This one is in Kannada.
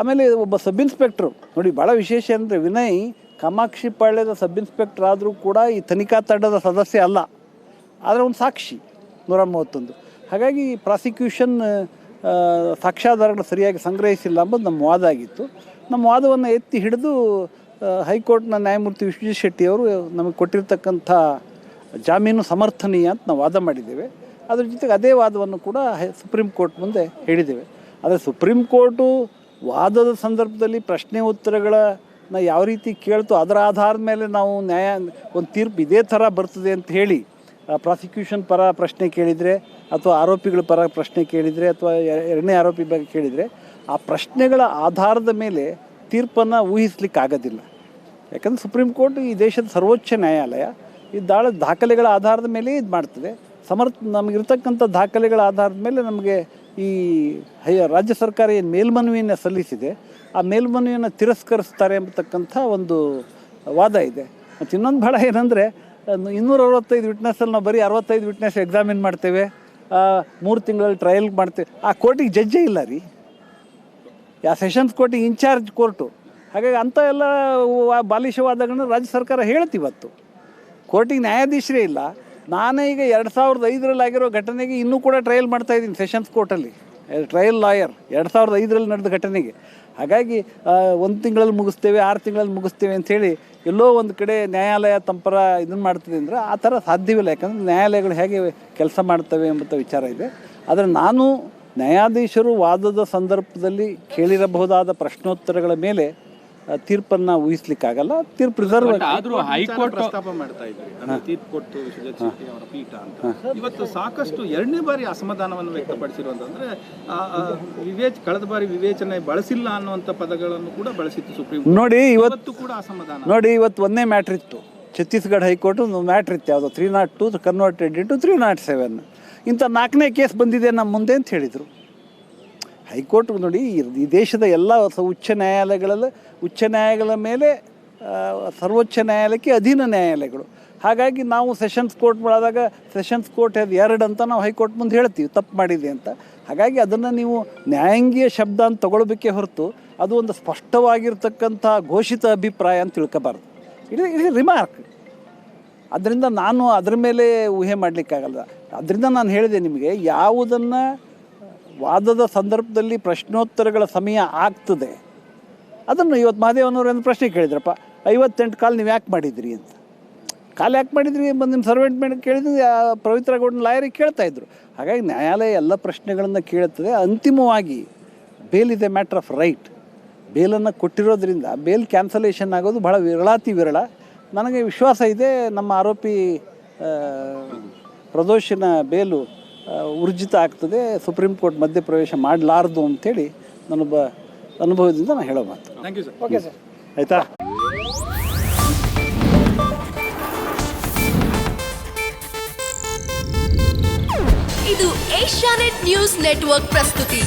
ಆಮೇಲೆ ಒಬ್ಬ ಸಬ್ ಇನ್ಸ್ಪೆಕ್ಟ್ರು ನೋಡಿ ಭಾಳ ವಿಶೇಷ ಅಂದರೆ ವಿನಯ್ ಕಾಮಾಕ್ಷಿ ಪಾಳ್ಯದ ಸಬ್ ಇನ್ಸ್ಪೆಕ್ಟರ್ ಆದರೂ ಕೂಡ ಈ ತನಿಖಾ ತಂಡದ ಸದಸ್ಯ ಅಲ್ಲ. ಆದರೆ ಒಂದು ಸಾಕ್ಷಿ, ನೂರ ಮೂವತ್ತೊಂದು. ಹಾಗಾಗಿ ಪ್ರಾಸಿಕ್ಯೂಷನ್ ಸಾಕ್ಷ್ಯಾಧಾರಗಳು ಸರಿಯಾಗಿ ಸಂಗ್ರಹಿಸಿಲ್ಲ ಅಂಬುದು ನಮ್ಮ ವಾದ ಆಗಿತ್ತು. ನಮ್ಮ ವಾದವನ್ನು ಎತ್ತಿ ಹಿಡಿದು ಹೈಕೋರ್ಟ್ನ ನ್ಯಾಯಮೂರ್ತಿ ವಿಶ್ವಜಿತ್ ಶೆಟ್ಟಿಯವರು ನಮಗೆ ಕೊಟ್ಟಿರ್ತಕ್ಕಂಥ ಜಾಮೀನು ಸಮರ್ಥನೀಯ ಅಂತ ನಾವು ವಾದ ಮಾಡಿದ್ದೇವೆ. ಅದ್ರ ಜೊತೆಗೆ ಅದೇ ವಾದವನ್ನು ಕೂಡ ಸುಪ್ರೀಂ ಕೋರ್ಟ್ ಮುಂದೆ ಹೇಳಿದ್ದೇವೆ. ಆದರೆ ಸುಪ್ರೀಂ ಕೋರ್ಟು ವಾದದ ಸಂದರ್ಭದಲ್ಲಿ ಪ್ರಶ್ನೆ ಉತ್ತರಗಳನ್ನ ಯಾವ ರೀತಿ ಕೇಳ್ತೋ ಅದರ ಆಧಾರದ ಮೇಲೆ ನಾವು ನ್ಯಾಯ ಒಂದು ತೀರ್ಪು ಇದೇ ಥರ ಬರ್ತದೆ ಅಂತ ಹೇಳಿ ಪ್ರಾಸಿಕ್ಯೂಷನ್ ಪರ ಪ್ರಶ್ನೆ ಕೇಳಿದರೆ ಅಥವಾ ಆರೋಪಿಗಳ ಪರ ಪ್ರಶ್ನೆ ಕೇಳಿದರೆ ಅಥವಾ ಎರಡನೇ ಆರೋಪಿ ಬಗ್ಗೆ ಕೇಳಿದರೆ, ಆ ಪ್ರಶ್ನೆಗಳ ಆಧಾರದ ಮೇಲೆ ತೀರ್ಪನ್ನು ಊಹಿಸ್ಲಿಕ್ಕೆ ಆಗೋದಿಲ್ಲ ಯಾಕಂದ್ರೆ ಸುಪ್ರೀಂ ಕೋರ್ಟ್ ಈ ದೇಶದ ಸರ್ವೋಚ್ಚ ನ್ಯಾಯಾಲಯ ಈ ದಾಳ, ದಾಖಲೆಗಳ ಆಧಾರದ ಮೇಲೆ ಇದು ಮಾಡ್ತದೆ ಸಮರ್ಥ ನಮಗಿರ್ತಕ್ಕಂಥ ದಾಖಲೆಗಳ ಆಧಾರದ ಮೇಲೆ ನಮಗೆ ಈ ರಾಜ್ಯ ಸರ್ಕಾರ ಏನು ಮೇಲ್ಮನವಿಯನ್ನು ಸಲ್ಲಿಸಿದೆ, ಆ ಮೇಲ್ಮನವಿಯನ್ನು ತಿರಸ್ಕರಿಸ್ತಾರೆ ಎಂಬತಕ್ಕಂಥ ಒಂದು ವಾದ ಇದೆ. ಮತ್ತು ಇನ್ನೊಂದು ಭಾಳ ಏನಂದರೆ ಇನ್ನೂರ ಅರವತ್ತೈದು ವಿಟ್ನೆಸ್ಸಲ್ಲಿ ನಾವು ಬರೀ ಅರವತ್ತೈದು ವಿಟ್ನೆಸ್ ಎಕ್ಸಾಮಿನ್ ಮಾಡ್ತೇವೆ ಮೂರು ತಿಂಗಳಲ್ಲಿ ಟ್ರಯಲ್ ಮಾಡ್ತೇವೆ. ಆ ಕೋರ್ಟಿಗೆ ಜಡ್ಜೇ ಇಲ್ಲ ರೀ. ಯಾ ಸೆಷನ್ಸ್ ಕೋರ್ಟಿಗೆ ಇನ್ಚಾರ್ಜ್ ಕೋರ್ಟು ಹಾಗಾಗಿ ಅಂಥ ಎಲ್ಲ ಬಾಲಿಷವಾದಗಳನ್ನ ರಾಜ್ಯ ಸರ್ಕಾರ ಹೇಳ್ತಿವತ್ತು. ಕೋರ್ಟಿಗೆ ನ್ಯಾಯಾಧೀಶರೇ ಇಲ್ಲ. ನಾನೇ ಈಗ ಎರಡು ಸಾವಿರದ ಐದರಲ್ಲಿ ಆಗಿರೋ ಘಟನೆಗೆ ಇನ್ನೂ ಕೂಡ ಟ್ರಯಲ್ ಮಾಡ್ತಾ ಇದ್ದೀನಿ ಸೆಷನ್ಸ್ ಕೋರ್ಟಲ್ಲಿ ಟ್ರಯಲ್ ಲಾಯರ್ ಎರಡು ಸಾವಿರದ ಐದರಲ್ಲಿ ನಡೆದ ಘಟನೆಗೆ. ಹಾಗಾಗಿ ಒಂದು ತಿಂಗಳಲ್ಲಿ ಮುಗಿಸ್ತೇವೆ, ಆರು ತಿಂಗಳಲ್ಲಿ ಮುಗಿಸ್ತೇವೆ ಅಂಥೇಳಿ ಎಲ್ಲೋ ಒಂದು ಕಡೆ ನ್ಯಾಯಾಲಯ ತಂಪರ ಇದನ್ನು ಮಾಡ್ತದೆ ಅಂದರೆ ಆ ಥರ ಸಾಧ್ಯವಿಲ್ಲ. ಯಾಕಂದರೆ ನ್ಯಾಯಾಲಯಗಳು ಹೇಗೆ ಕೆಲಸ ಮಾಡ್ತವೆ ಎಂಬಂಥ ವಿಚಾರ ಇದೆ. ಆದರೆ ನಾನು ನ್ಯಾಯಾಧೀಶರು ವಾದದ ಸಂದರ್ಭದಲ್ಲಿ ಕೇಳಿರಬಹುದಾದ ಪ್ರಶ್ನೋತ್ತರಗಳ ಮೇಲೆ ತೀರ್ಪನ್ನು ಊಹಿಸ್ಲಿಕ್ಕಾಗಲ್ಲ. ತೀರ್ಪು ರಿಸರ್ವ್ ಆದರೂ ಹೈಕೋರ್ಟ್ ಪ್ರಸ್ತಾಪ ಮಾಡ್ತಾ ಇದ್ರಿ ಅಂದ್ರೆ ತೀರ್ಪು ಕೊಟ್ಟು ಶೆಟ್ಟಿ ಅವರ ಪೀಠ ಅಂತ. ಇವತ್ತು ಸಾಕಷ್ಟು ಎರಡನೇ ಬಾರಿ ಅಸಮಾಧಾನವನ್ನು ವ್ಯಕ್ತಪಡಿಸಿರುವಂತಂದ್ರೆ ವಿವೇಚ ಕಳೆದ ಬಾರಿ ವಿವೇಚನೆ ಬಳಸಿಲ್ಲ ಅನ್ನುವಂಥ ಪದಗಳನ್ನು ಕೂಡ ಬಳಸಿತ್ತು ಸುಪ್ರೀಂ ಕೋರ್ಟ್. ನೋಡಿ ಇವತ್ತು ಇವತ್ತು ಕೂಡ ಅಸಮಾಧಾನ. ನೋಡಿ ಇವತ್ತು ಒಂದೇ ಮ್ಯಾಟ್ರ್ ಇತ್ತು. ಛತ್ತೀಸ್ಗಢ ಹೈಕೋರ್ಟ್ ಒಂದು ಮ್ಯಾಟ್ರ್ ಇತ್ತು. ಯಾವುದೋ three nought two converted into three nought seven ಇಂಥ ನಾಲ್ಕನೇ ಕೇಸ್ ಬಂದಿದೆ ನಮ್ಮ ಮುಂದೆ ಅಂತ ಹೇಳಿದರು. ಹೈಕೋರ್ಟ್ ನೋಡಿ, ಈ- ದೇಶದ ಎಲ್ಲ ಉಚ್ಚ ನ್ಯಾಯಾಲಯಗಳಲ್ಲಿ, ಉಚ್ಚ ನ್ಯಾಯಾಲಯಗಳ ಮೇಲೆ ಸರ್ವೋಚ್ಚ ನ್ಯಾಯಾಲಯಕ್ಕೆ ಅಧೀನ ನ್ಯಾಯಾಲಯಗಳು. ಹಾಗಾಗಿ ನಾವು ಸೆಷನ್ಸ್ ಕೋರ್ಟ್ ಮಾಡಿದಾಗ ಸೆಷನ್ಸ್ ಕೋರ್ಟ್ ಅದು ಎರಡು ಅಂತ ನಾವು ಹೈಕೋರ್ಟ್ ಮುಂದೆ ಹೇಳ್ತೀವಿ, ತಪ್ಪು ಮಾಡಿದೆ ಅಂತ. ಹಾಗಾಗಿ ಅದನ್ನು ನೀವು ನ್ಯಾಯಾಂಗೀಯ ಶಬ್ದ ಅಂತ ತಗೊಳ್ಬೇಕೇ ಹೊರತು, ಅದು ಒಂದು ಸ್ಪಷ್ಟವಾಗಿರ್ತಕ್ಕಂಥ ಘೋಷಿತ ಅಭಿಪ್ರಾಯ ಅಂತ ತಿಳ್ಕೊಬಾರ್ದು. ಇದು ಇದು ರಿಮಾರ್ಕ್ ಅದರಿಂದ ನಾನು ಅದ್ರ ಮೇಲೆ ಊಹೆ ಮಾಡಲಿಕ್ಕಾಗಲ್ಲ. ಅದರಿಂದ ನಾನು ಹೇಳಿದೆ ನಿಮಗೆ, ಯಾವುದನ್ನು ವಾದದ ಸಂದರ್ಭದಲ್ಲಿ ಪ್ರಶ್ನೋತ್ತರಗಳ ಸಮಯ ಆಗ್ತದೆ. ಅದನ್ನು ಇವತ್ತು ಮಹಾದೇವನವರು ಒಂದು ಪ್ರಶ್ನೆ ಕೇಳಿದ್ರಪ್ಪ. ಐವತ್ತೆಂಟು ಕಾಲು ನೀವು ಯಾಕೆ ಮಾಡಿದ್ರಿ ಅಂತ. ಕಾಲು ಯಾಕೆ ಮಾಡಿದ್ರಿ ಬಂದು ನಿಮ್ಮ ಸರ್ವೆಂಟ್ ಮೇಲೆ ಕೇಳಿದ್ರೆ ಗೌಡನ ಲಾಯರಿಗೆ ಕೇಳ್ತಾ ಇದ್ರು. ಹಾಗಾಗಿ ನ್ಯಾಯಾಲಯ ಎಲ್ಲ ಪ್ರಶ್ನೆಗಳನ್ನು ಕೇಳುತ್ತದೆ. ಅಂತಿಮವಾಗಿ ಬೇಲ್ ಇದೆ ಮ್ಯಾಟ್ರ್ ಆಫ್ ರೈಟ್. ಬೇಲನ್ನು ಕೊಟ್ಟಿರೋದ್ರಿಂದ, ಬೇಲ್ ಕ್ಯಾನ್ಸಲೇಷನ್ ಆಗೋದು ಬಹಳ ವಿರಳಾತಿ ವಿರಳ. ನನಗೆ ವಿಶ್ವಾಸ ಇದೆ, ನಮ್ಮ ಆರೋಪಿ ಪ್ರದೋಷಿನ ಬೇಲು ಊರ್ಜಿತ ಆಗ್ತದೆ ಸುಪ್ರೀಂ ಕೋರ್ಟ್ ಮಧ್ಯಪ್ರವೇಶ ಮಾಡಲಾರ್ದು ಅಂತೇಳಿ ನನ್ನೊಬ್ಬ ಅನುಭವದಿಂದ ನಾನು ಹೇಳೋ ಮಾತು. Thank you sir okay sir ಆಯಿತಾ? ಇದು ಏಷ್ಯಾನೆಟ್ ನ್ಯೂಸ್ ನೆಟ್ವರ್ಕ್ ಪ್ರಸ್ತುತಿ.